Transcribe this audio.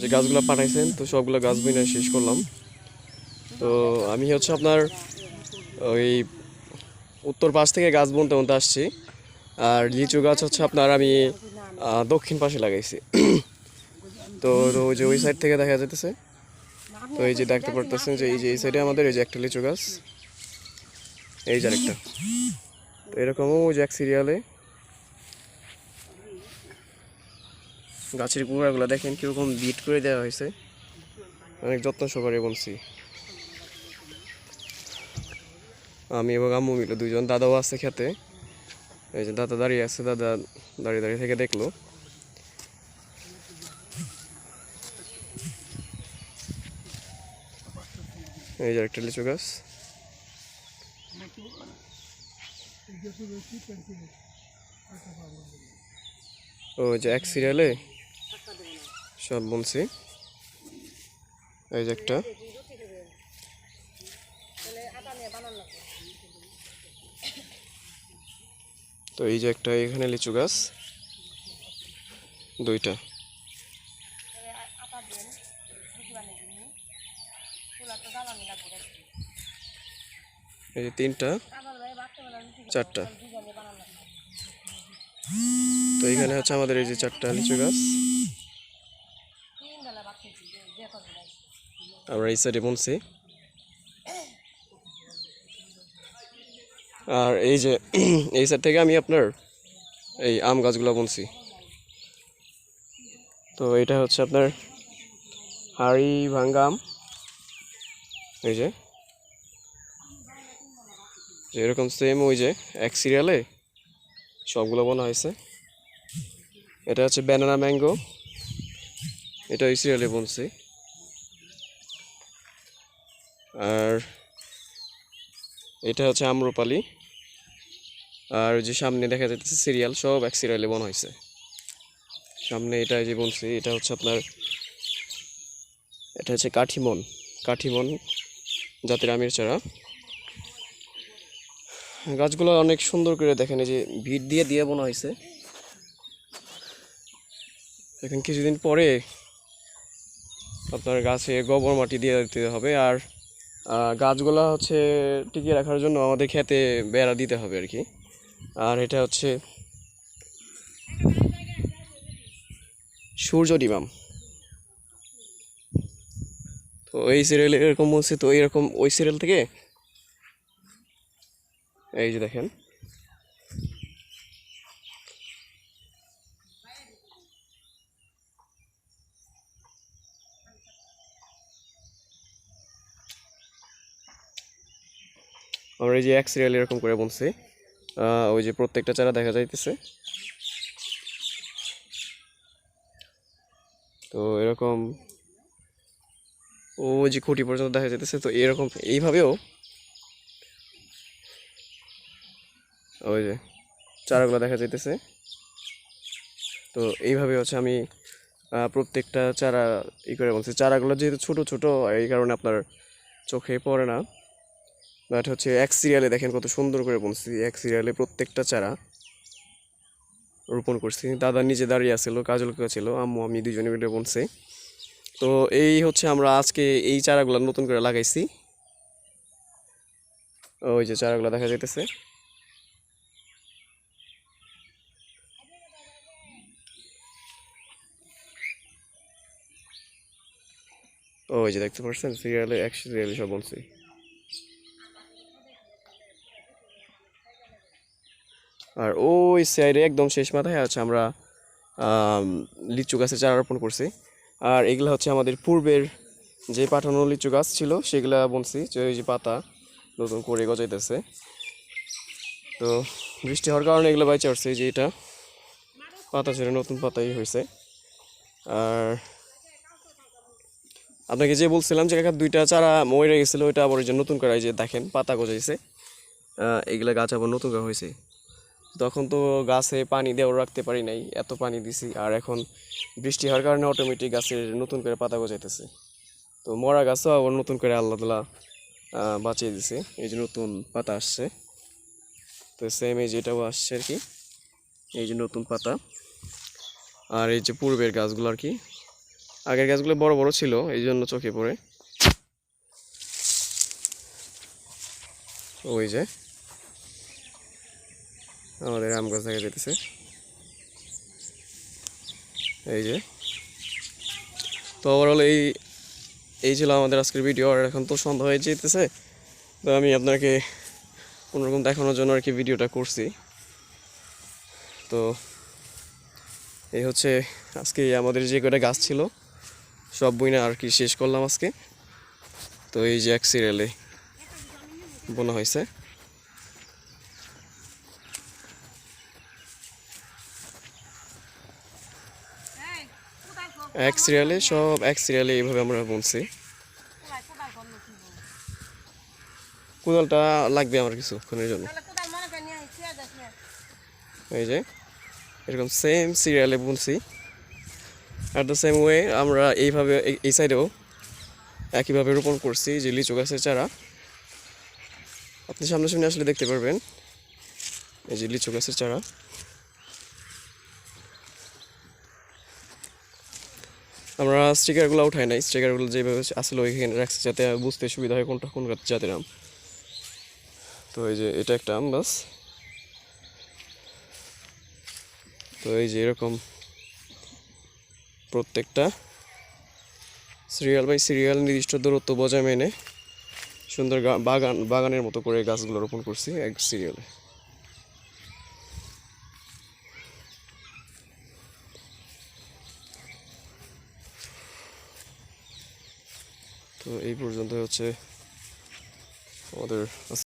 যে গাছগুলো পাঠাইছেন, তো সবগুলো গাছ বইনা শেষ করলাম। তো আমি হচ্ছে আপনার, ওই উত্তর পাশ থেকে গাছ বুনতে বুনতে আসছি। আর লিচু গাছ হচ্ছে আপনার আমি দক্ষিণ পাশে লাগাইছি। তো তো ওই যে ওই সাইড থেকে দেখা যেতেছে তো এই যে দেখতে পারতেছেন যে এই যে এই সাইডে আমাদের এই যে একটা লিচু গাছ। এই যে আরেকটা। তো এরকমও ওই যে এক সিরিয়ালে গাছের গুঁড়াগুলো দেখেন কীরকম বিট করে দেওয়া হয়েছে। অনেক যত্ন সহকারে বলছি। আমি এবং আম্মু মিলে দুজন দাদাও আছে খেতে। এই যে দাদা দাঁড়িয়ে আছে, দাদা দাঁড়িয়ে দাঁড়িয়ে থেকে দেখল। এই যে একটা লিচু গাছ। ও যে এক সিরিয়ালে সব বলছি এই যে একটা। তো এই যে একটা, এখানে লিচু গাছ। দুইটা। এই যে তিনটা, চারটা। তো এখানে হচ্ছে আমাদের এই যে চারটা লিচু গাছ। আমরা এই সাইডে বলছি। আর এই যে, এই সাইড থেকে আমি আপনার এই আম গাছগুলো বলছি তো এটা হচ্ছে আপনার হাড়ি ভাঙ্গা আম। এই যে। যে এরকম সেম ওই যে, এক সিরিয়ালে সবগুলো বোনা হয়েছে। এটা হচ্ছে ব্যানানা ম্যাঙ্গো এটা ওই সিরিয়ালে বলছি। আর এটা হচ্ছে আম্রপালি আর যে সামনে দেখা যাচ্ছে সিরিয়াল সব এক সিরিয়ালে বোনা হয়েছে সামনে এটা যে বলছি, এটা হচ্ছে আপনার, এটা হচ্ছে কাঠিমন। কাঠিমন জাতের আমের চারা। গাছগুলো অনেক সুন্দর করে দেখেন, এই যে ভিড় দিয়ে দিয়ে বোনা হয়েছে এখন কিছুদিন পরে আপনার গাছে গোবর মাটি দিয়ে দিতে হবে আর গাছগুলো হচ্ছে টিকিয়ে রাখার জন্য আমাদের খেতে বেড়া দিতে হবে আর কি। আর এটা হচ্ছে সূর্য ডিমাম। তো এই সিরিয়ালে এরকম বলছে তো এরকম ওই সিরিয়াল থেকে, এই যে দেখেন। আমরা এই যে এক সিরিয়াল এরকম করে আহ, ওই যে প্রত্যেকটা চারা দেখা যাইতেছে। তো এরকম ও যে খুঁটি পর্যন্ত দেখা যাইতেছে তো এরকম এইভাবেও ওই যে চারাগুলো দেখা যাইতেছে। তো এইভাবে হচ্ছে আমি প্রত্যেকটা চারা ই করে বলছি। চারাগুলো যেহেতু ছোট ছোট এই কারণে আপনার চোখে পড়ে না। বাট হচ্ছে এক সিরিয়ালে দেখেন কত সুন্দর করে বলছি এক সিরিয়ালে প্রত্যেকটা চারা রোপণ করছি। দাদা নিজে দাঁড়িয়ে আছিল কাজল ছিল, আম্মু, আমি দুজনে মিলে বলছি তো এই হচ্ছে আমরা আজকে এই চারাগুলো নতুন করে লাগাইছি। ওই যে চারাগুলো দেখা যাইতেছে। ওই যে দেখতে পাচ্ছেন সিরিয়ালে এক সিরিয়ালে সব বলছি আর ওই সাইডে একদম শেষ মাথায় আছে আমরা লিচু গাছের চারা রোপণ করছি। আর এগুলো হচ্ছে আমাদের পূর্বের যে পাঠানো লিচু গাছ ছিল, সেগুলা বলছি যে ওই যে পাতা নতুন করে গজাইতেছে। তো বৃষ্টি হওয়ার কারণে এগুলো বাইচে উঠছে যে এটা। পাতা ছেড়ে নতুন পাতাই হয়েছে আর আপনাকে যে বলছিলাম যে কাকা দুইটা চারা মরে গেছিল, ওইটা আবার ওই যে নতুন করে এই যে দেখেন, পাতা গজাইছে। এগুলা গাছ আবার নতুন করে হয়েছে তখন তো গাছে পানি দেওয়া রাখতে পারি নাই, এত পানি দিছি। আর এখন বৃষ্টি হওয়ার কারণে অটোমেটিক গাছের নতুন করে পাতা গজাইতেছে। তো মরা গাছও আবার নতুন করে আল্লাহ তালা বাঁচিয়ে দিছে। এই যে নতুন পাতা আসছে। তো সেম এই যেটাও আসছে আর কি। এই যে নতুন পাতা। আর এই যে পূর্বের গাছগুলো আর কি। আগের গাছগুলো বড় বড় ছিল, এই জন্য চোখে পড়ে। ওই যে। আমাদের আম গাছ দেখা যেতেছে এই যে। তো ওভারঅল এই এই ছিল আমাদের আজকের ভিডিও আর এখন তো সন্ধ্যা হয়ে যেতেছে তো আমি আপনাকে কোনোরকম দেখানোর জন্য আর কি ভিডিওটা করছি। তো এই হচ্ছে আজকে আমাদের যে কটা গাছ ছিল, সব বইনা আর কি শেষ করলাম আজকে। তো এই যে এক সিরিয়ালে বোনা হয়েছে। এক সিরিয়ালে সব এক সিরিয়ালে এইভাবে আমরা বুনছি কোদালটা লাগবে আমার কিছুক্ষণের জন্য। এই যে, এরকম সেম সিরিয়ালে বুনছি অ্যাট দ্য সেম ওয়ে আমরা এইভাবে এই- সাইডেও একইভাবে রোপণ করছি যে লিচু গাছের চারা। আপনি সামনাসামনি আসলে দেখতে পারবেন এই যে লিচু গাছের চারা। আমরা স্টিকারগুলো উঠাই নাই। স্টিকারগুলো যেভাবে আসলে ওইখানে রাখছি যাতে বুঝতে সুবিধা হয় কোনটা কোন জাতের আম। তো এই যে এটা একটা আম বাস তো এই যে এরকম প্রত্যেকটা সিরিয়াল বাই সিরিয়াল নির্দিষ্ট দূরত্ব বজায় মেনে সুন্দর বাগান বাগানের মতো করে গাছগুলো রোপণ করছি এক সিরিয়ালে তো এই পর্যন্ত হচ্ছে আমাদের